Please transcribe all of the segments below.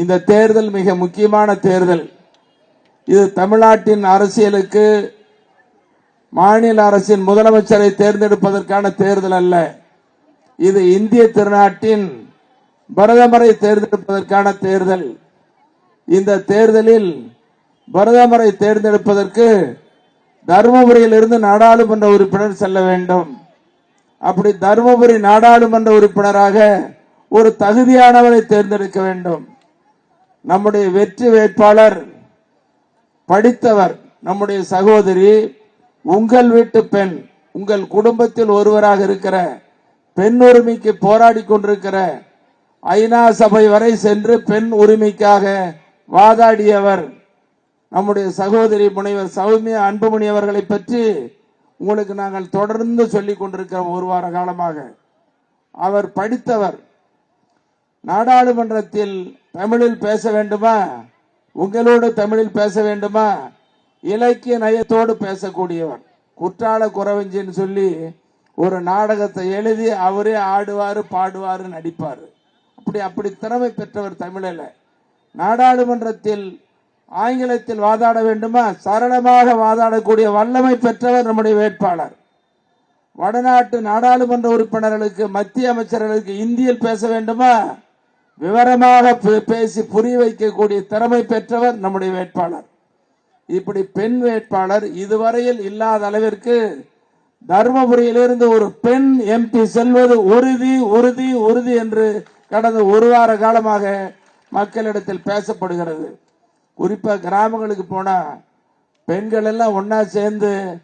இந்த தேர்தல் மிக முக்கியமான தேர்தல். இது தமிழ்நாட்டின் அரசியலுக்கு மாநில அரசின் முதலமைச்சரை தேர்ந்தெடுப்பதற்கான தேர்தல் அல்ல. இது இந்திய திருநாட்டின் பிரதமரை தேர்ந்தெடுப்பதற்கான தேர்தல். இந்த தேர்தலில் பிரதமரை தேர்ந்தெடுப்பதற்கு தருமபுரியில் இருந்து நாடாளுமன்ற உறுப்பினர் செல்ல வேண்டும். அப்படி தருமபுரி நாடாளுமன்ற உறுப்பினராக ஒரு தகுதியானவரை தேர்ந்தெடுக்க வேண்டும். நம்முடைய வெற்றி வேட்பாளர் படித்தவர் நம்முடைய சகோதரி உங்கள் வீட்டு பெண் உங்கள் குடும்பத்தில் ஒருவராக இருக்கிற பெண் உரிமைக்கு போராடி கொண்டிருக்கிற ஐநா சபை வரை சென்று பெண் உரிமைக்காக வாதாடியவர் நம்முடைய சகோதரி முனைவர் சௌமியா அன்புமணி அவர்களை பற்றி உங்களுக்கு நாங்கள் தொடர்ந்து சொல்லிக் கொண்டிருக்கிறோம் ஒரு வார காலமாக. அவர் படித்தவர் நாடாளுமன்றத்தில் தமிழில் பேச வேண்டுமா? உங்களோடு தமிழில் பேச வேண்டுமா? இலக்கிய நயத்தோடு பேசக்கூடியவர். குற்றால குறவஞ்சின்னு சொல்லி ஒரு நாடகத்தை எழுதி அவரே ஆடுவாரு பாடுவாரு நடிப்பார். அப்படி அப்படி திறமை பெற்றவர் தமிழில். நாடாளுமன்றத்தில் ஆங்கிலத்தில் வாதாட வேண்டுமா? சரளமாக வாதாடக்கூடிய வல்லமை பெற்றவர் நம்முடைய வேட்பாளர். வடநாட்டு நாடாளுமன்ற உறுப்பினர்களுக்கு மத்திய அமைச்சர்களுக்கு இந்தியில் பேச வேண்டுமா? விவரமாக பே- பேசி புரிய வைக்கக்கூடிய திறமை பெற்றவர் நம்முடைய வேட்பாளர். இப்படி பெண் வேட்பாளர் இதுவரையில் இல்லாத அளவிற்கு தருமபுரியிலிருந்து ஒரு பெண் எம்பி செல்வது உறுதி உறுதி உறுதி என்று கடந்த ஒரு வார காலமாக மக்களிடத்தில் பேசப்படுகிறது. குறிப்பா கிராமங்களுக்கு போனா பெண்கள் எல்லாம் ஒன்னா சேர்ந்து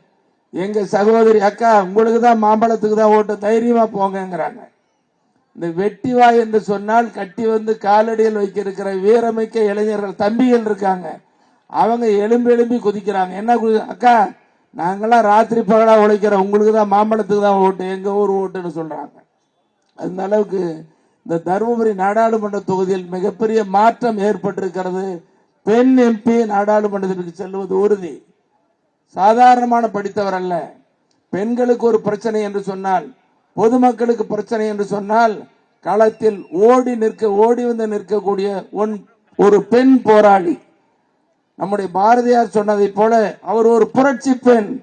எங்க சகோதரி அக்கா உங்களுக்கு தான் மாம்பழத்துக்கு தான் ஓட்டு தைரியமா போங்கங்கிறாங்க. இந்த வெட்டி வாய் என்று சொன்னால் கட்டி வந்து காலடியில் வைக்க இருக்கிற வீரமிக்க இளைஞர்கள் தம்பிகள் இருக்காங்க. அவங்க எலும்பி எலும்பி குதிக்கிறாங்க. என்ன அக்கா நாங்களாம் ராத்திரி பகலா உழைக்கிறோம். உங்களுக்கு தான் மாம்பழத்துக்கு தான் ஓட்டு எங்க ஊர் ஓட்டுன்னு சொல்றாங்க. அந்த அளவுக்கு இந்த தருமபுரி நாடாளுமன்ற தொகுதியில் மிகப்பெரிய மாற்றம் ஏற்பட்டிருக்கிறது. பெண் எம்பி நாடாளுமன்றத்திற்கு செல்வது உறுதி. சாதாரணமான படித்தவர் அல்ல. பெண்களுக்கு ஒரு பிரச்சனை என்று சொன்னால் பொதுமக்களுக்கு பிரச்சனை என்று சொன்னால் களத்தில் ஓடி நிற்க ஓடி வந்து நிற்கக்கூடிய ஒன்- ஒரு பெண் போராளி. நம்முடைய பாரதியார் சொன்னதைப் போல அவர் ஒரு புரட்சி பெண்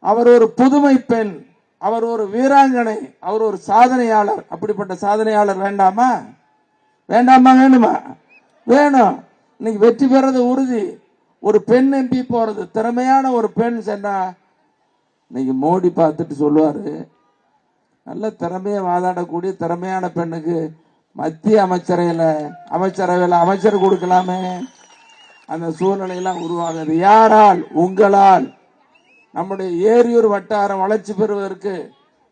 அவர் ஒரு புதுமை பெண் அவர் ஒரு வீராங்கனை அவர் ஒரு சாதனையாளர். அப்படிப்பட்ட சாதனையாளர் வேண்டாமா? வேண்டாமா வேணுமா? வேணும். இன்னைக்கு வெற்றி பெறது உறுதி. ஒரு பெண் எம்பி போறது திறமையான ஒரு பெண் சென்றா இன்னைக்கு மோடி பார்த்துட்டு சொல்லுவாரு நல்ல திறமையை வாதாடக்கூடிய திறமையான பெண்ணுக்கு மத்திய அமைச்சரையில அமைச்சரவையில் அமைச்சர் கொடுக்கலாமே. அந்த சூழ்நிலையெல்லாம் உருவாகுது. யாரால்? உங்களால். நம்முடைய ஏரியூர் வட்டாரம் வளர்ச்சி பெறுவதற்கு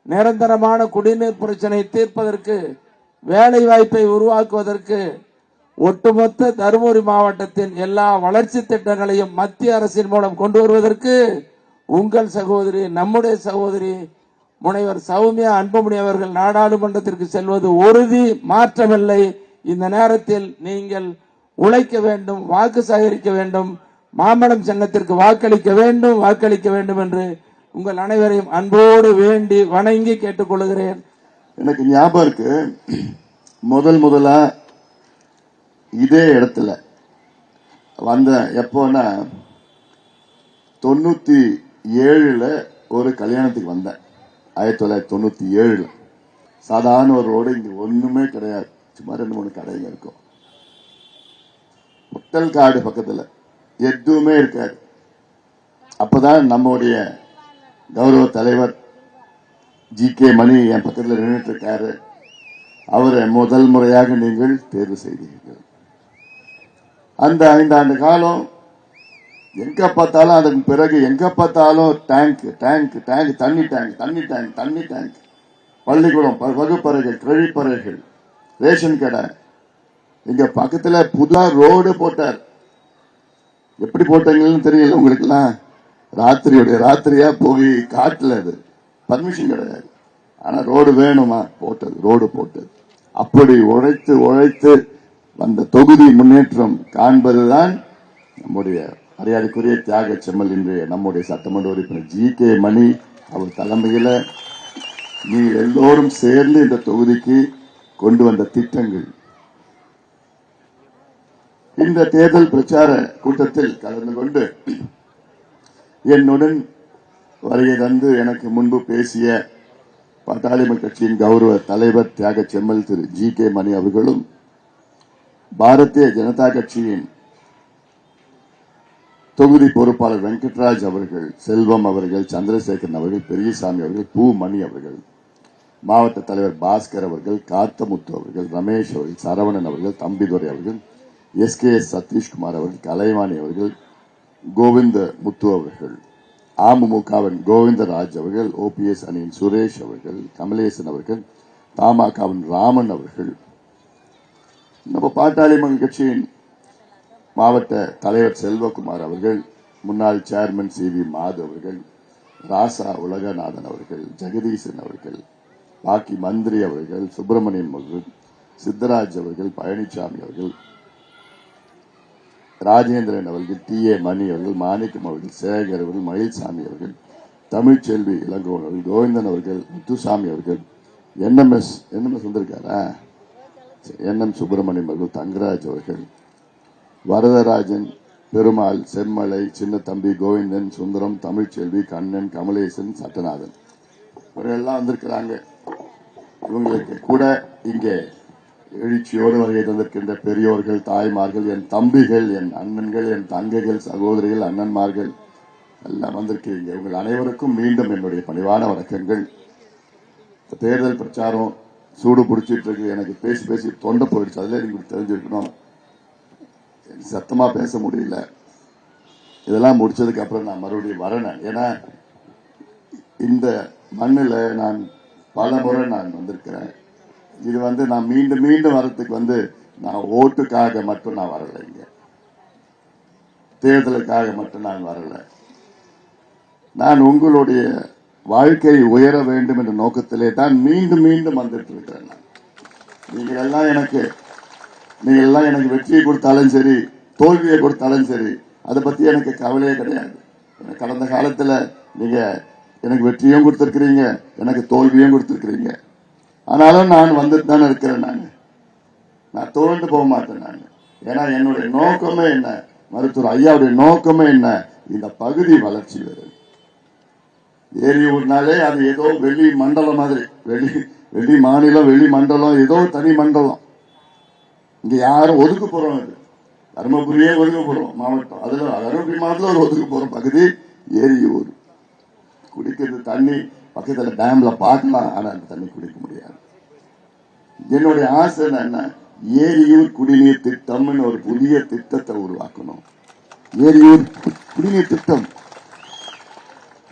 நிரந்தரமான குடிநீர் பிரச்சனை தீர்ப்பதற்கு வேலை வாய்ப்பை உருவாக்குவதற்கு ஒட்டுமொத்த தருமபுரி மாவட்டத்தின் எல்லா வளர்ச்சி திட்டங்களையும் மத்திய அரசின் மூலம் கொண்டு வருவதற்கு உங்கள் சகோதரி நம்முடைய சகோதரி முனைவர் சௌமியா அன்புமணி அவர்கள் நாடாளுமன்றத்திற்கு செல்வது உறுதி மாற்றமில்லை. இந்த நேரத்தில் நீங்கள் உழைக்க வேண்டும் வாக்கு சேகரிக்க வேண்டும் மாம்பழம் சின்னத்திற்கு வாக்களிக்க வேண்டும் வாக்களிக்க வேண்டும் என்று உங்கள் அனைவரையும் அன்போடு வேண்டி வணங்கி கேட்டுக்கொள்கிறேன். எனக்கு ஞாபகம் இருக்கு. முதல் முதலா இதே இடத்துல வந்த எப்போன்னா தொண்ணூத்தி ஏழுல ஒரு கல்யாணத்துக்கு வந்தேன். ஆயிரத்தி தொள்ளாயிரத்தி தொண்ணூத்தி ஏழில். சாதாரண ஒரு ரோடு இங்க ஒண்ணுமே கிடையாது. சும்மா ரெண்டு மூணு கடைங்க இருக்கும். முட்டல் காடு பக்கத்துல எதுவுமே இருக்காது. அப்போதான் நம்முடைய கௌரவ தலைவர் ஜி கே மணி என் பக்கத்துல நின்றுட்டு இருக்காரு அவரை முதல் முறையாக நீங்கள் தேர்வு செய்தீர்கள். அந்த ஐந்தாண்டு காலம் எங்க பார்த்தாலும் அதுக்கு பிறகு எங்க பார்த்தாலும் டேங்க் டேங்க் டேங்க் தண்ணி டேங்க் தண்ணி டேங்க் தண்ணி டேங்க் பள்ளிக்கூடம் வகுப்பறைகள் கழிப்பறைகள் ரேஷன் கடை. இங்க பக்கத்துல புதா ரோடு போட்டார். எப்படி போட்டாங்கன்னு தெரியல உங்களுக்குலாம் ராத்திரியோட ராத்திரியா போய் காட்டுல அது. பர்மிஷன் கிடையாது. ஆனா ரோடு வேணுமா? போட்டது ரோடு போட்டது. அப்படி உழைத்து உழைத்து வந்த தொகுதி முன்னேற்றம் காண்பதுதான் நம்முடைய மரியாதைக்குரிய தியாக செம்மல் என்று நம்முடைய சட்டமன்ற உறுப்பினர் ஜி கே மணி அவர் தலைமையில் நீங்கள் எல்லோரும் சேர்ந்து இந்த தொகுதிக்கு கொண்டு வந்த திட்டங்கள். இந்த தேர்தல் பிரச்சார கூட்டத்தில் கலந்து கொண்டு என்னுடன் வருகை தந்து எனக்கு முன்பு பேசிய பாட்டாளி கட்சியின் கௌரவ தலைவர் தியாக செம்மல் திரு ஜி கே மணி அவர்களும் பாரதிய ஜனதா கட்சியின் தொகுதி பொறுப்பாளர் வெங்கட்ராஜ் அவர்கள் செல்வம் அவர்கள் சந்திரசேகரன் அவர்கள் பெரியசாமி அவர்கள் பூ மணி அவர்கள் மாவட்ட தலைவர் பாஸ்கர் அவர்கள் காத்தமுத்து அவர்கள் ரமேஷ் அவர்கள் சரவணன் அவர்கள் தம்பிதுரை அவர்கள் எஸ் கே எஸ் சதீஷ்குமார் அவர்கள் கலைவாணி அவர்கள் கோவிந்த முத்து அவர்கள் அமமுகவின் கோவிந்தராஜ் அவர்கள் ஓபிஎஸ் அணியின் சுரேஷ் அவர்கள் கமலேசன் அவர்கள் தமாகவின் ராமன் அவர்கள். நம்ம பாட்டாளி மக்கள் கட்சியின் மாவட்ட தலைவர் செல்வகுமார் அவர்கள் முன்னாள் சேர்மன் சி வி மாது அவர்கள் ராசா உலகநாதன் அவர்கள் ஜெகதீசன் அவர்கள் பாக்கி மந்திரி அவர்கள் சுப்பிரமணியம் அவர்கள் சித்தராஜ் அவர்கள் பழனிசாமி அவர்கள் ராஜேந்திரன் அவர்கள் டி ஏ மணி அவர்கள் மாணிக்கம் அவர்கள் சேகர் அவர்கள் மயில்சாமி அவர்கள் தமிழ்ச்செல்வி இளங்கோவன் அவர்கள் கோவிந்தன் அவர்கள் முத்துசாமி அவர்கள் என்எம்எஸ் என்எம்எஸ் வந்திருக்காரா? என்எம் சுப்பிரமணியம் அவர்கள் தங்கராஜ் அவர்கள் வரதராஜன் பெருமாள் செம்மலை சின்னத்தம்பி கோவிந்தன் சுந்தரம் தமிழ்ச்செல்வி கண்ணன் கமலேசன் சட்டநாதன். இவர்கள்லாம் வந்திருக்கிறாங்க. இவங்களுக்கு கூட இங்கே எழுச்சியோடு வருகை தந்திருக்கின்ற பெரியோர்கள் தாய்மார்கள் என் தம்பிகள் என் அண்ணன்கள் என் தங்கைகள் சகோதரிகள் அண்ணன்மார்கள் எல்லாம் வந்திருக்கிறீங்க. இவங்கள் அனைவருக்கும் மீண்டும் என்னுடைய பணிவான வணக்கங்கள். தேர்தல் பிரச்சாரம் சூடு பிடிச்சிட்டு இருக்கு. எனக்கு பேசி பேசி தொண்டை போயிடுச்சு. அதில் எங்களுக்கு தெரிஞ்சிருக்கணும் சத்தமா பேச முடியல. இதெல்லாம் முடிச்சதுக்கு அப்புறம் நான் மறுபடியும் வரேன். ஏன்னா இந்த மண்ணில் நான் பல முறை நான் வந்திருக்கிறேன். இது வந்து நான் மீண்டும் மீண்டும் வர்றதுக்கு வந்து நான் ஓட்டுக்காக மட்டும் நான் வரலை இங்க. தேர்தலுக்காக மட்டும் நான் வரல. நான் உங்களுடைய வாழ்க்கை உயர வேண்டும் என்ற நோக்கத்திலே தான் மீண்டும் மீண்டும் வந்துட்டு இருக்கிறேன் நீங்கள் எல்லாம் எனக்கு நீங்கள் எல்லாம் எனக்கு வெற்றியை கொடுத்தாலும் சரி தோல்வியை கொடுத்தாலும் சரி அதை பத்தி எனக்கு கவலையே கிடையாது. கடந்த காலத்துல நீங்க எனக்கு வெற்றியும் கொடுத்துருக்கிறீங்க எனக்கு தோல்வியும் கொடுத்துருக்கிறீங்க. ஆனாலும் நான் வந்துட்டு தானே இருக்கிறேன் நான். நான் தோல்ந்து போக மாட்டேன் நான். ஏன்னா என்னுடைய நோக்கமே என்ன? மருத்துவர் ஐயாவுடைய நோக்கமே என்ன? இந்த பகுதி வளர்ச்சி வருது ஏரியூர்னாலே அது ஏதோ வெளி மண்டலம் மாதிரி. வெளி வெளி மாநிலம் வெளி மண்டலம் ஏதோ தனி மண்டலம். இங்க யாரும் ஒதுக்க போறோம் அது தருமபுரியே ஒதுக்க போறோம் மாவட்டம். அதுல தருமபுரி மாவட்டத்தில் ஒரு ஒதுக்க போறோம். பகுதி ஏரியூர் குடிக்கிறது தண்ணி பக்கத்துல டேம்ல பார்க்கலாம் ஆனா அந்த தண்ணி குடிக்க முடியாது. என்னுடைய ஆசை என்ன ஏரியூர் குடிநீர் திட்டம்னு ஒரு புதிய திட்டத்தை உருவாக்கணும். ஏரியூர் குடிநீர் திட்டம்.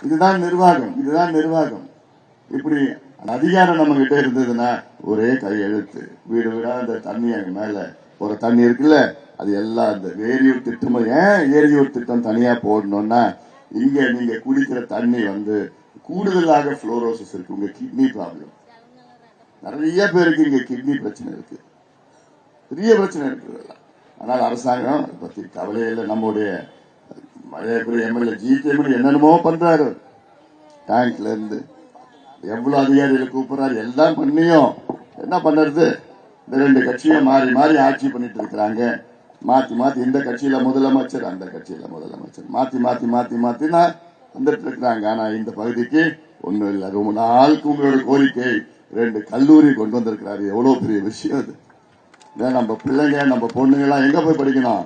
இதுதான் நிர்வாகம் இதுதான் நிர்வாகம். இப்படி அந்த அதிகாரம் நம்ம கிட்ட இருந்ததுன்னா ஒரே கையெழுத்து வீடு வீடா அந்த தண்ணி அங்க மேல. ஒரு தண்ணி இருக்குல்ல அது எல்லாம் அந்த வேரியூர் திட்டம் ஏன் ஏரியூர் திட்டம் தனியா போடணும்னா இங்க நீங்க குடிக்கிற தண்ணி வந்து கூடுதலாக புளோரோசிஸ் இருக்கு. உங்க கிட்னி ப்ராப்ளம் நிறைய பேருக்கு இங்க கிட்னி பிரச்சனை இருக்கு. பெரிய பிரச்சனை இருக்கு இதெல்லாம். ஆனால் அரசாங்கம் அதை பத்தி கவலையே இல்லை. நம்முடைய மழையக்குரிய எம்எல்ஏ ஜி கேமன் என்னென்னமோ பண்றாரு. டேங்க்ல இருந்து எவ்வளவு அதிகாரிகளை கூப்பிடுறாரு எல்லாம் பண்ணியும் என்ன பண்ணுறது இந்த ரெண்டு கட்சியும் மாறி மாறி ஆட்சி பண்ணிட்டு இருக்கிறாங்க. மாத்தி மாத்தி இந்த கட்சியில முதலமைச்சர் அந்த கட்சியில முதலமைச்சர். மாத்தி மாத்தி மாத்தி மாத்தி நான் வந்துட்டு இருக்கிறாங்க. ஆனா இந்த பகுதிக்கு ஒன்றும் இல்ல. ரொம்ப நாளுக்கு உங்களோட கோரிக்கை. ரெண்டு கல்லூரி கொண்டு வந்திருக்கிறாரு. எவ்வளவு பெரிய விஷயம் அது. இதான் நம்ம பிள்ளைங்க நம்ம பொண்ணுங்க எல்லாம் எங்க போய் படிக்கணும்?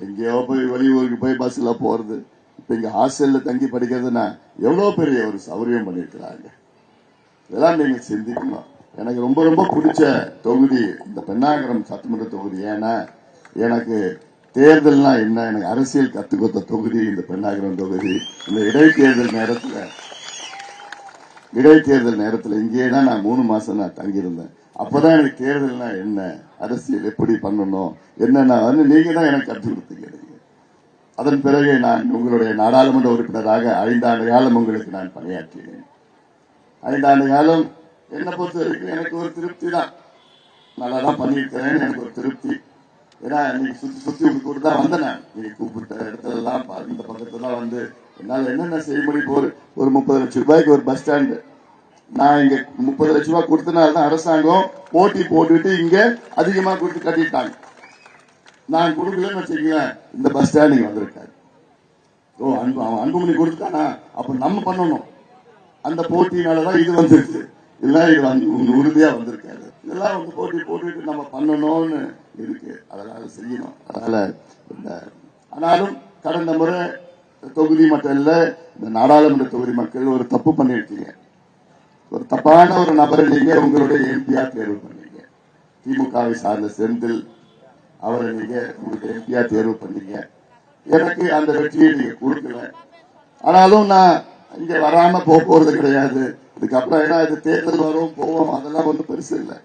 எங்கேயோ போய் வெளியூருக்கு போய் பஸ்ல போறது. இப்ப இங்க ஹாஸ்டல்ல தங்கி படிக்கிறதுனா எவ்வளவு பெரிய ஒரு சௌரியம் பண்ணிருக்கிறாங்க இதெல்லாம் நீங்க சிந்திக்கணும் எனக்கு ரொம்ப ரொம்ப பிடிச்ச தொகுதி இந்த பெண்ணாகரம் சட்டமன்ற தொகுதி. ஏன்னா எனக்கு தேர்தல்னா என்ன? எனக்கு அரசியல் கத்து கொடுத்த தொகுதி இந்த பெண்ணாகரம் தொகுதி. இந்த இடைத்தேர்தல் நேரத்துல இடைத்தேர்தல் நேரத்துல இங்கேயே தான் நான் மூணு மாசம் நான் தங்கியிருந்தேன். அப்பதான் எனக்கு தேர்தல்னா என்ன? அரசியல் எப்படி பண்ணணும்? என்னென்ன? வந்து நீங்க தான் எனக்கு கற்றுக் கொடுத்தீங்க. அதன் பிறகு நான் உங்களுடைய நாடாளுமன்ற உறுப்பினராக ஐந்தாண்டு காலம் உங்களுக்கு நான் பணியாற்றினேன். ஐந்தாண்டு காலம் என்னை பொறுத்த வரைக்கும் எனக்கு ஒரு திருப்தி தான் நல்லா தான் பண்ணியிருக்கிறேன் எனக்கு ஒரு திருப்தி. ஏன்னா நீ சுற்றி சுற்றி கூட தான் வந்தேன் நான். கூப்பிட்ட இடத்துலலாம் இந்த பக்கத்துலாம் வந்து என்னால் என்னென்ன செய்ய முடியும்? ஒரு ஒரு முப்பது லட்சம் ரூபாய்க்கு ஒரு பஸ் ஸ்டாண்டு நான் இங்கே முப்பது லட்ச ரூபாய் கொடுத்தனால தான் அரசாங்கம் போட்டி போட்டுட்டு இங்கே அதிகமாக கொடுத்து கட்டிட்டாங்க. நான் கொடுக்கலன்னு வச்சுக்கீங்களேன் இந்த பஸ் ஸ்டாண்டிங் வந்திருக்காரு. ஓ அன்பு அவன் அன்புமணி கொடுத்தானா அப்போ நம்ம பண்ணணும். அந்த போட்டியினாலதான் இது வந்துருச்சு. இல்ல இது வந்து உறுதியா வந்திருக்காரு இதெல்லாம் வந்து போட்டி போட்டுட்டு நம்ம பண்ணணும்னு இருக்கு. அதனால செய்யணும். அதனால இந்த ஆனாலும் கடந்த முறை தொகுதி மட்டும் இல்ல இந்த நாடாளுமன்ற தொகுதி மக்கள் ஒரு தப்பு பண்ணிருக்கீங்க. ஒரு தப்பான ஒரு நபரை நீங்க உங்களுடைய எம்பியா தேர்வு பண்ணீங்க. திமுகவை சார்ந்த செந்தில் அவரை நீங்க உங்களுக்கு எம்பியா தேர்வு பண்ணீங்க. எனக்கு அந்த வெற்றியை நீங்க கொடுக்கல. ஆனாலும் நான் இங்க வராம போக போறது கிடையாது. இதுக்கப்புறம் ஏன்னா இது தேர்தல் வரும் போவோம் அதெல்லாம் ஒன்றும் பெருசு இல்லை.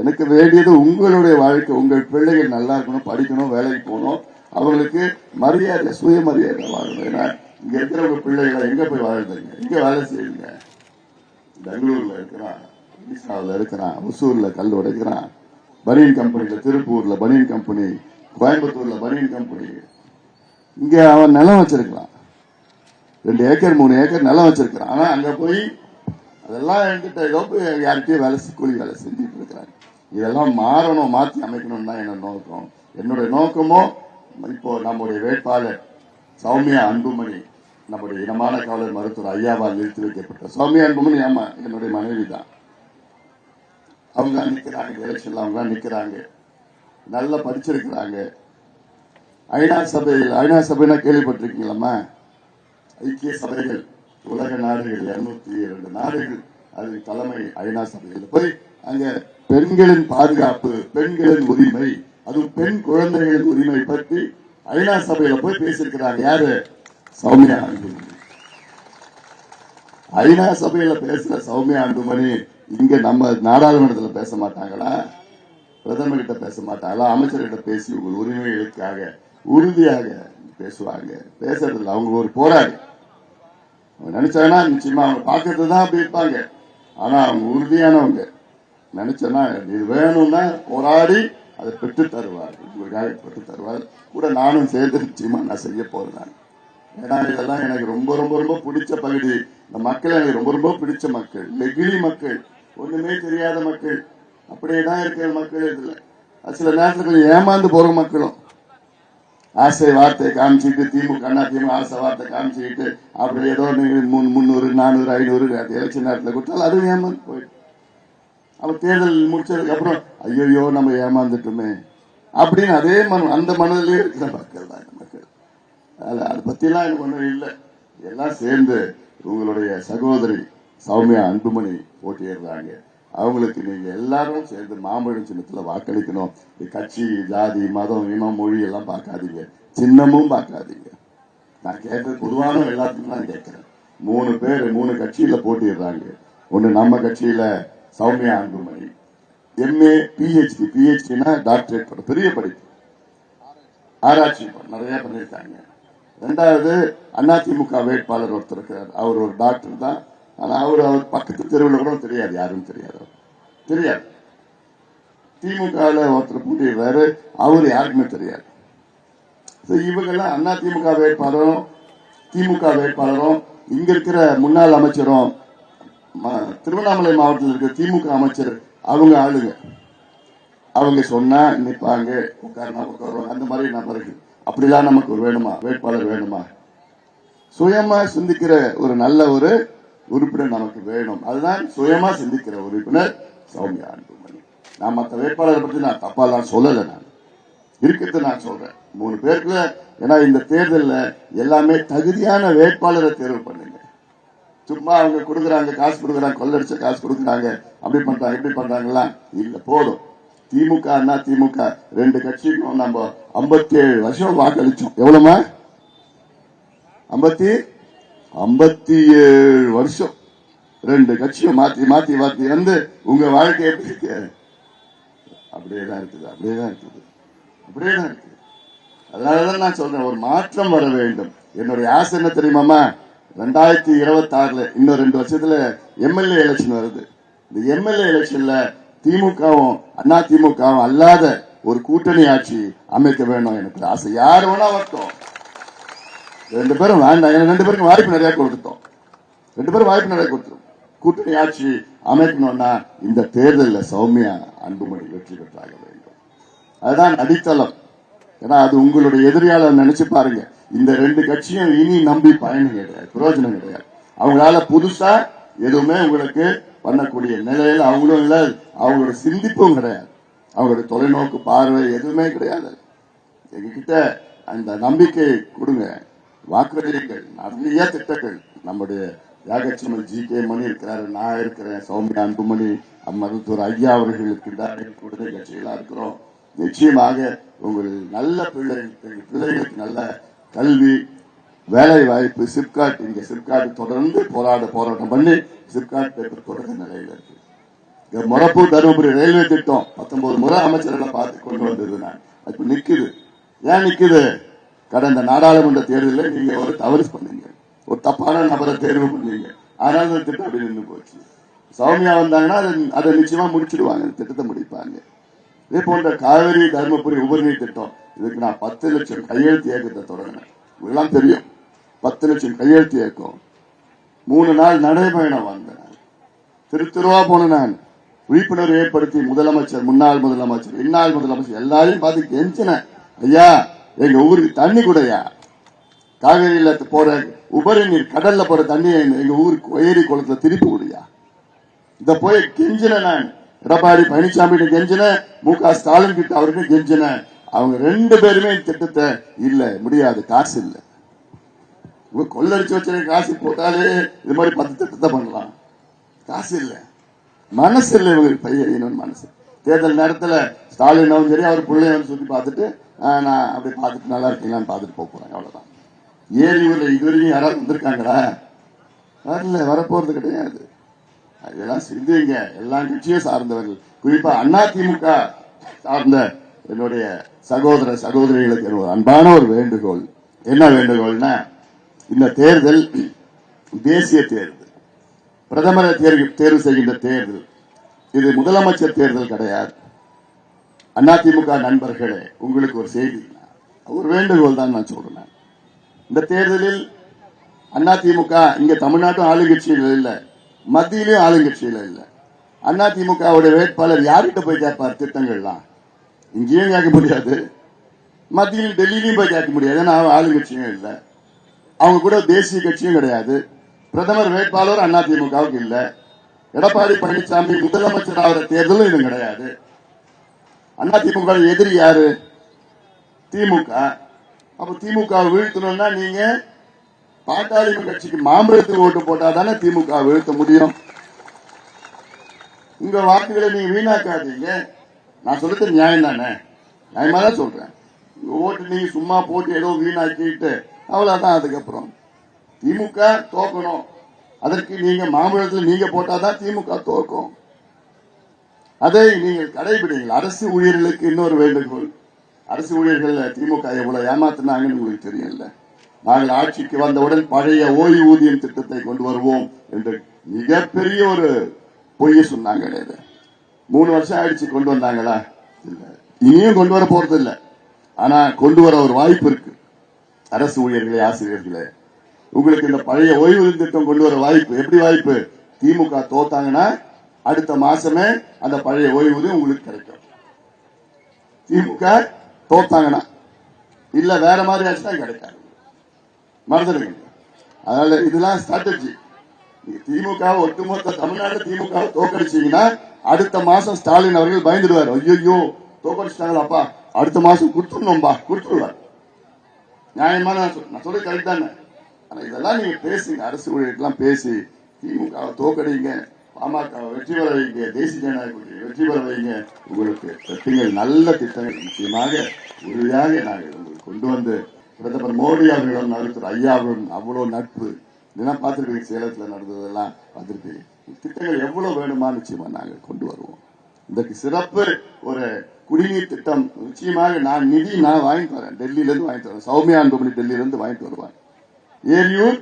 எனக்கு வேண்டியது உங்களுடைய வாழ்க்கை. உங்கள் பிள்ளைகள் நல்லா இருக்கணும் படிக்கணும் வேலைக்கு போகணும். அவங்களுக்கு மரியாதை சுயமரியாதை வாழணும். ஏன்னா இங்க இருக்கிறவங்க பிள்ளைகளை எங்க போய் வாழ்றீங்க இங்கே வேலை செய்யுங்க. பெங்களூர்ல இருக்கிறான் ஒடிசாவில் இருக்கிறான் ஒசூர்ல கல் உடைக்கிறான். பனியன் கம்பெனில திருப்பூர்ல பனியன் கம்பெனி கோயம்புத்தூர்ல பனியன் கம்பெனி. இங்க அவன் நிலம் வச்சிருக்கலாம். ரெண்டு ஏக்கர் மூணு ஏக்கர் நிலம் வச்சிருக்கான் ஆனா அங்க போய் அதெல்லாம் என்கிட்ட ஏதோ யார்கிட்டயும் வேலை கூலி வேலை செஞ்சுட்டு இருக்கிறாங்க. இதெல்லாம் மாறணும் மாற்றி அமைக்கணும் தான் என்னோட நோக்கம். என்னுடைய நோக்கமோ இப்போ நம்முடைய வேட்பாளர் சௌமியா அன்புமணி நம்முடைய இனமான காவலர் மருத்துவர் ஐயாவால் நிறுத்தி வைக்கப்பட்ட சௌமியா அன்புமணி ஆமா என்னுடைய மனைவி தான். அவங்க நிற்கிறாங்க எலெக்ஷன்ல அவங்க நிற்கிறாங்க நல்லா படிச்சிருக்கிறாங்க. ஐநா சபையில் ஐநா சபைனா கேள்விப்பட்டிருக்கீங்களாம்மா? ஐக்கிய சபைகள் உலக நாடுகள் இருநூத்தி இரண்டு நாடுகள் அது தலைமை ஐநா சபையில் போய் அங்க பெண்களின் பாதுகாப்பு பெண்களின் உரிமை அதுவும் பெண் குழந்தைகளின் உரிமை பற்றி ஐநா சபையில போய் பேசியிருக்கிறாங்க யாரு? சௌமியா அன்புமணி. ஐநா சபையில பேசுற சௌமியா அன்புமணி இங்க நம்ம நாடாளுமன்றத்துல பேச மாட்டாங்களா? பிரதமர்கிட்ட பேச மாட்டாங்களா? அமைச்சர்கிட்ட பேசி உங்கள் உரிமைகளுக்காக உறுதியாக பேசுவாங்க. பேசுறதில்ல அவங்க ஒரு போராடி அவங்க நினைச்சாங்கன்னா நிச்சயமா அவங்க பார்க்கறது தான் அப்படி இருப்பாங்க. ஆனா அவங்க உறுதியானவங்க. நினைச்சேன்னா இது வேணும்னா போராடி அதை பெற்று தருவார். உங்களுக்காக பெற்று தருவார். கூட நானும் சேர்ந்து நிச்சயமா நான் செய்ய போறேன் ஏன்னா இதெல்லாம் எனக்கு ரொம்ப ரொம்ப ரொம்ப பிடிச்ச பகுதி. இந்த மக்கள் எனக்கு ரொம்ப ரொம்ப பிடிச்ச மக்கள். நெகிழி மக்கள். ஒண்ணுமே தெரியாத மக்கள். அப்படியே தான் இருக்கிற மக்கள் இதுல. சில நேரத்துல கொஞ்சம் ஏமாந்து போற மக்களும். ஆசை வார்த்தை காமிச்சுட்டு திமுக அதிமுக ஆசை வார்த்தை காமிச்சுக்கிட்டு அப்படி ஏதோ முந்நூறு நானூறு ஐநூறு எலெக்ஷன் நேரத்தில் கொடுத்தாலும் அதுவும் ஏமாந்து போயிடும். அப்ப தேர்தல் முடிச்சதுக்கு அப்புறம் ஐயோயோ நம்ம ஏமாந்துட்டோமே. அப்படின்னு அதே மனு அந்த மனதிலே இருக்கிற மக்கள் தான் இந்த மக்கள். அது அதை பத்திலாம் எனக்கு ஒன்றும் இல்லை. எல்லாம் சேர்ந்து உங்களுடைய சகோதரி சௌமியா அன்புமணி போட்டியிடுறாங்க. அவங்களுக்கு நீங்க எல்லாரும் சேர்ந்து மாம்பழம் சின்னத்துல வாக்களிக்கணும். கட்சி ஜாதி மதம் இனம் மொழி எல்லாம் பார்க்காதீங்க. சின்னமும் பார்க்காதீங்க. நான் கேட்டது பொதுவான எல்லாத்துக்கும் நான் கேட்கிறேன். மூணு பேர் மூணு கட்சியில போட்டிடுறாங்க ஒண்ணு நம்ம கட்சியில சௌமியா அன்புமணி. எம்ஏ பிஹெச்டி பிஹெச்டினா டாக்டரேட் பட்டம் பெரிய படிப்பு ஆராய்ச்சி நிறைய பண்ணியிருக்காங்க. ரெண்டாவது அதிமுக வேட்பாளர் ஒருத்தர் இருக்கிறார் அவர் ஒரு டாக்டர் தான். ஆனா அவர் அவர் பக்கத்து தெருவில் கூட தெரியாது யாரும் தெரியாது. தெரியாது. திமுகவில் ஒருத்தர் போட்டிடுறாரு அவர் யாருக்குமே தெரியாது. இவங்கெல்லாம் அண்ணா திமுக வேட்பாளரும் திமுக வேட்பாளரும் இங்க இருக்கிற முன்னாள் அமைச்சரும் திருவண்ணாமலை மாவட்டத்தில் இருக்கிற திமுக அமைச்சர் அவங்க ஆளுங்க. அவங்க சொன்னா நிற்பாங்க உட்காருனா உட்காருவாங்க அந்த மாதிரி நபர்கள். அப்படிலாம் நமக்கு வேணுமா? வேட்பாளர் வேணுமா? சுயமா சிந்திக்கிற ஒரு நல்ல ஒரு உறுப்பினர் நமக்கு வேணும். அதுதான் சுயமா சிந்திக்கிற உறுப்பினர் சௌமியா அன்புமணி. நான் மற்ற வேட்பாளரை பத்தி நான் தப்பாலாம் சொல்லல நான். இருக்கிறது நான் சொல்றேன். மூணு பேருக்குள்ள ஏன்னா இந்த தேர்தல்ல எல்லாமே தகுதியான வேட்பாளரை தேர்வு பண்ணுங்க. சும்மா அவங்க கொடுக்குறாங்க காசு கொடுக்குறாங்க கொள்ளடிச்ச காசு கொடுக்குறாங்க. அப்படி பண்றாங்க இப்படி பண்றாங்கலாம் இல்ல போதும். திமுக அண்ணா திமுக. ரெண்டு கட்சிக்கும் நம்ம 57 ஏழு வருஷம் வாக்களிச்சோம். எவ்வளவுமா ஐம்பத்தி ஐம்பத்தி ஏழு வருஷம். ரெண்டு கட்சியும் மாத்தி மாத்தி மாத்தி வந்து உங்க வாழ்க்கை எப்படி இருக்கு அப்படியே தான் இருக்குது அப்படியே தான் இருக்குது. அப்படியே தான் இருக்குது. அதனாலதான் நான் சொல்றேன் ஒரு மாற்றம் வர வேண்டும். என்னுடைய ஆசை என்ன தெரியுமாமா ரெண்டாயிரத்தி இருபத்தி ஆறுல இன்னும் ரெண்டு வருஷத்துல எம்எல்ஏ எலெக்ஷன் வருது. இந்த எம்எல்ஏ எலெக்ஷன்ல திமுகவும் அண்ணா திமுகவும் அல்லாத ஒரு கூட்டணி ஆட்சி அமைக்க வேணும் எனக்கு ஆசை. யார் வேணா வரட்டும். ரெண்டு பேரும் வேண்டாம். ரெண்டு பேருக்கும் வாய்ப்பு நிறைய கொடுத்துட்டோம். ரெண்டு பேரும் வாய்ப்பு நிறைய கொடுத்துரும் கூட்டணி ஆட்சி அமைக்கணும்னா இந்த தேர்தலில் சௌமியா அன்புமணி வெற்றி பெற்றாக வேண்டும். அதுதான் அடித்தளம். ஏன்னா அது உங்களுடைய எதிரியாளர் நினைச்சு பாருங்க. இந்த ரெண்டு கட்சியும் இனி நம்பி பயணம் கிடையாது பிரயோஜனம் கிடையாது. அவங்களால புதுசா எதுவுமே உங்களுக்கு பண்ணக்கூடிய நிலையில் அவங்களும் இல்லை. அவங்களோட சிந்திப்பும் கிடையாது. அவங்களோட தொலைநோக்கு பார்வை எதுவுமே கிடையாது. எங்ககிட்ட அந்த நம்பிக்கை கொடுங்க. வாக்குறுதிகள் நிறைய திட்டங்கள். நம்முடைய யாகச்சமல் ஜி. கே. மணி இருக்கிறாரு நான் இருக்கிறேன் சௌமியா அன்புமணி மருத்துவர் ஐயா அவர்கள் இருக்கின்றார் கூடுதல் கட்சிகளா இருக்கிறோம். நிச்சயமாக உங்கள் நல்ல பிள்ளைகளுக்கு பிள்ளைகளுக்கு நல்ல கல்வி வேலை வாய்ப்பு சிப்காட் இங்க சிப்காட் தொடர்ந்து போராட போராட்டம் பண்ணி சிப்காட் பேப்பர் தொடக்க நிலையில இருக்கு. இங்க தருமபுரி ரயில்வே திட்டம் பத்தொன்பது முறை அமைச்சர்களை பார்த்து கொண்டு வந்தது நான். அது நிக்குது. ஏன் நிக்குது? கடந்த நாடாளுமன்ற தேர்தலில் நீங்க ஒரு தவறு பண்ணீங்க. ஒரு தப்பான நபரை தேர்வு பண்ணீங்க. ஆனால் அந்த திட்டம் அப்படி நின்று போச்சு. சௌமியா வந்தாங்கன்னா அதை அதை நிச்சயமா முடிச்சிடுவாங்க. திட்டத்தை முடிப்பாங்க. இதே போன்ற காவிரி தருமபுரி உபரிநீர் திட்டம். இதுக்கு நான் பத்து லட்சம் கையெழுத்து இயக்கத்தை தொடங்கினேன். இதெல்லாம் தெரியும். பத்து லட்சம் கையெழுத்து இயக்கம். மூணு நாள் நடைபயணம் வந்தேன். நான். திருத்துருவா போன நான். விழிப்புணர்வு ஏற்படுத்தி முதலமைச்சர் முன்னாள் முதலமைச்சர் இந்நாள் முதலமைச்சர் எல்லாரையும் பார்த்து கெஞ்சினேன். ஐயா எங்க ஊருக்கு தண்ணி கூடயா காவேரியில போற உபரி நீர் கடல்ல போற தண்ணியை எங்க ஊருக்கு ஏரி குளத்துல திருப்பி விடுயா இத போய் கெஞ்சின நான். எடப்பாடி பழனிசாமி கெஞ்சின மு க ஸ்டாலின் கிட்ட அவருக்கு கெஞ்சின. அவங்க ரெண்டு பேருமே திட்டத்தை இல்ல முடியாது காசு இல்ல. இவங்க கொள்ளரிச்சு வச்ச காசு போட்டாலே இது மாதிரி பத்து திட்டத்தை பண்ணலாம். காசு இல்ல. மனசு இல்ல இவங்களுக்கு பையன் மனசு. தேர்தல் நேரத்தில் ஸ்டாலினாவும் சரி அவர் பிள்ளையும் சொல்லி பார்த்துட்டு நான் அப்படி பார்த்துட்டு நல்லா இருக்கீங்களான்னு பார்த்துட்டு போக அவ்வளோதான் ஏறி ஏரி ஊர்ல யாராவது வந்திருக்காங்களா? வரல வரப்போறது கிடையாது. அதெல்லாம் சிந்திங்க. எல்லா கட்சியும் சார்ந்தவர்கள். குறிப்பா அண்ணா திமுக சார்ந்த என்னுடைய சகோதர சகோதரிகளுக்கு ஒரு அன்பான ஒரு வேண்டுகோள். என்ன வேண்டுகோள்னா இந்த தேர்தல் தேசிய தேர்தல் பிரதமரை தேர்வு தேர்வு செய்கின்ற தேர்தல். இது முதலமைச்சர் தேர்தல் கிடையாது. அதிமுக நண்பர்களே உங்களுக்கு ஒரு செய்தி. ஒரு வேண்டுகோள் தான் நான் சொல்றேன். இந்த தேர்தலில் அதிமுக இங்க தமிழ்நாட்டும் ஆளுங்கட்சியில் இல்ல. மத்தியிலும் ஆளுங்கட்சியில் இல்ல. அதிமுகவுடைய வேட்பாளர் யார்கிட்ட போய் கேட்பார் திட்டங்கள்லாம்? இங்கேயும் கேட்க முடியாது. மத்தியில் டெல்லியிலையும் போய் கேட்க முடியாது. ஏன்னா ஆளுங்கட்சியும் இல்ல. அவங்க கூட தேசிய கட்சியும் கிடையாது. பிரதமர் வேட்பாளர் அதிமுகவுக்கு இல்லை. எடப்பாடி பழனிசாமி முதலமைச்சர் ஆகிற தேர்தலும் இது கிடையாது. அண்ணா திமுக எதிரி யாரு? திமுக. அப்ப திமுக வீழ்த்தணும்னா நீங்க பாட்டாளி கட்சிக்கு மாம்பழத்துக்கு ஓட்டு போட்டா தானே திமுக வீழ்த்த முடியும். உங்க வாக்குகளை நீங்க வீணாக்காதீங்க. நான் சொல்றது நியாயம் தானே? நியாயமா தான் சொல்றேன். ஓட்டு நீங்க சும்மா போட்டு ஏதோ வீணாக்கிட்டு அவ்வளவுதான் அதுக்கப்புறம். திமுக தோக்கணும். அதற்கு நீங்க மாம்பழத்தில் நீங்க போட்டாதான் திமுக தோக்கும். அதை நீங்கள் கடைபிடிங்கள். அரசு ஊழியர்களுக்கு இன்னொரு வேண்டுகோள். அரசு ஊழியர்கள் திமுக எவ்வளவு ஏமாத்தினாங்கன்னு உங்களுக்கு தெரியல நாங்கள் ஆட்சிக்கு வந்தவுடன் பழைய ஓய்வூதியம் திட்டத்தை கொண்டு வருவோம் என்று மிகப்பெரிய ஒரு பொய்ய சொன்னாங்க கிடையாது மூணு வருஷம் ஆயிடுச்சு கொண்டு வந்தாங்களா? இல்ல. இனியும் கொண்டு வர போறது இல்லை ஆனா கொண்டு வர ஒரு வாய்ப்பு இருக்கு. அரசு ஊழியர்களே ஆசிரியர்களே உங்களுக்கு இந்த பழைய ஓய்வூதிய திட்டம் கொண்டு வர வாய்ப்பு எப்படி வாய்ப்பு? திமுக தோத்தாங்கன்னா அடுத்த மாசமே அந்த பழைய ஓய்வூதியம் உங்களுக்கு கிடைக்கும். திமுக தோத்தாங்கன்னா இல்ல வேற மாதிரி ஆச்சுதான் கிடைக்காது. மறந்துடுங்க அதனால இதெல்லாம் ஸ்ட்ராட்டஜி திமுக ஒட்டுமொத்த தமிழ்நாடு திமுக தோக்கடிச்சீங்கன்னா அடுத்த மாசம் ஸ்டாலின் அவர்கள் பயந்துடுவார். ஐயோ தோக்கடிச்சிட்டாங்களாப்பா அடுத்த மாசம் கொடுத்துடணும்பா கொடுத்துடுவார் நியாயமான நான் சொல்- நான் சொல்றது கரெக்ட் தானே. ஆனா இதெல்லாம் நீங்க பேசுங்க அரசு ஊழியர்கள்லாம் பேசி திமுக தோக்கடிங்க பாமக வெற்றி பெற வைங்க தேசிய ஜனநாயக வெற்றி பெற வைங்க உங்களுக்கு திட்டங்கள் நல்ல திட்டங்கள் நிச்சயமாக உறுதியாக நாங்கள் உங்களுக்கு கொண்டு வந்து பிரதமர் மோடி அவர்களும் மருத்துவர் ஐயாவும் அவ்வளவு நட்பு இதெல்லாம் பார்த்திருப்பீங்க சேலத்துல நடந்ததெல்லாம் பார்த்திருப்பீங்க. திட்டங்கள் எவ்வளவு வேணுமா நிச்சயமா நாங்கள் கொண்டு வருவோம். இதற்கு சிறப்பு ஒரு குடிநீர் திட்டம் நிச்சயமாக நான் நிதி நான் வாங்கிட்டு வரேன் டெல்லியில இருந்து வாங்கிட்டு வரேன். சௌமியா அன்புமணி டெல்லியில இருந்து வாங்கிட்டு வருவாங்க ஏரியூர்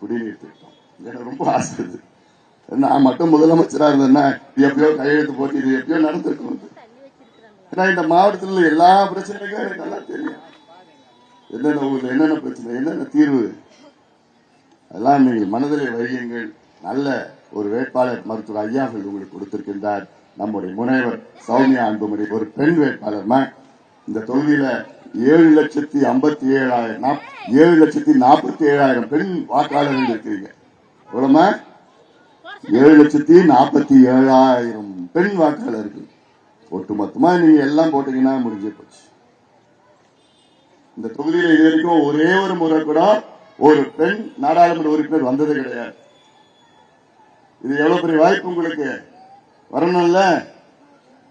குடிநீர் திட்டம். எனக்கு ரொம்ப ஆசை இது நான் மட்டும் முதலமைச்சரா இருந்தேன்னா எப்பயோ கையெழுத்து போட்டு இது எப்பயோ நடந்திருக்கும் ஏன்னா இந்த மாவட்டத்தில் உள்ள எல்லா பிரச்சனைக்கும் எனக்கு நல்லா தெரியும். என்னென்ன ஊர்ல என்னென்ன பிரச்சனை என்னென்ன தீர்வு. அதெல்லாம் நீங்கள் மனதிலே வையுங்கள். நல்ல ஒரு வேட்பாளர் மருத்துவர் ஐயாவில் உங்களுக்கு கொடுத்திருக்கின்றார். நம்முடைய முனைவர் சௌமியா அன்புமணி ஒரு பெண் வேட்பாளர்மா இந்த தொகுதியில ஏழு லட்சத்தி ஐம்பத்தி ஏழாயிரம் ஏழு லட்சத்தி நாற்பத்தி ஏழாயிரம் பெண் வாக்காளர்கள் இருக்கிறீங்க. ஏழு லட்சத்தி நாற்பத்தி ஏழாயிரம் பெண் வாக்காளர்கள். ஒட்டுமொத்தமா நீங்க எல்லாம் போட்டீங்கன்னா முடிஞ்சே போச்சு. இந்த தொகுதியில இது வரைக்கும் ஒரே ஒரு முறை கூட ஒரு பெண் நாடாளுமன்ற உறுப்பினர் வந்தது கிடையாது. இது எவ்வளவு பெரிய வாய்ப்பு உங்களுக்கு? வரணும்ல.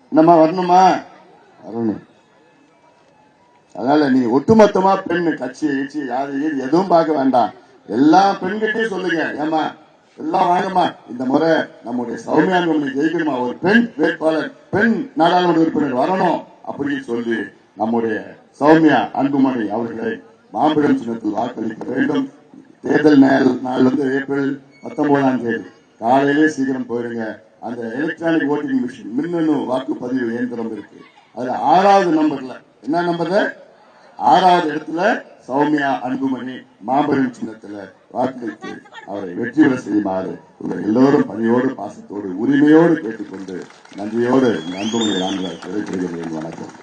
நம்ம வரணுமா? வரணும். அதனால நீங்க ஒட்டுமொத்தமா பெண் கட்சி கட்சி யாரு எதுவும் பார்க்க வேண்டாம். எல்லா பெண்கிட்டையும் சொல்லுங்க. ஏமா எல்லாம் வாங்கம்மா. இந்த முறை நம்முடைய சௌமியாங்க ஜெயிக்கணுமா? ஒரு பெண் வேட்பாளர் பெண் நாடாளுமன்ற உறுப்பினர் வரணும் அப்படின்னு சொல்லி நம்முடைய சௌமியா அன்புமணி அவர்களை மாம்பழம் சின்னத்தில் வாக்களிக்க வேண்டும். தேர்தல் நாள் நாள் வந்து ஏப்ரல் பத்தொன்பதாம் தேதி. காலையிலே சீக்கிரம் போயிருங்க. அந்த எலக்ட்ரானிக் ஓட்டிங் மிஷின் மின்னணு வாக்குப்பதிவு இயந்திரம் இருக்கு. அதுல ஆறாவது நம்பர்ல என்ன நம்பர்ல ஆறாவது இடத்துல சௌமியா அன்புமணி மாபெரும் சின்னத்துல வாக்களித்து அவரை வெற்றி பெற செய்யுமாறு உங்கள் எல்லோரும் பணியோடு பாசத்தோடு உரிமையோடு கேட்டுக்கொண்டு நன்றியோடு அன்புமணி ஆண்டு விடைபெறுகிறேன். வணக்கம்.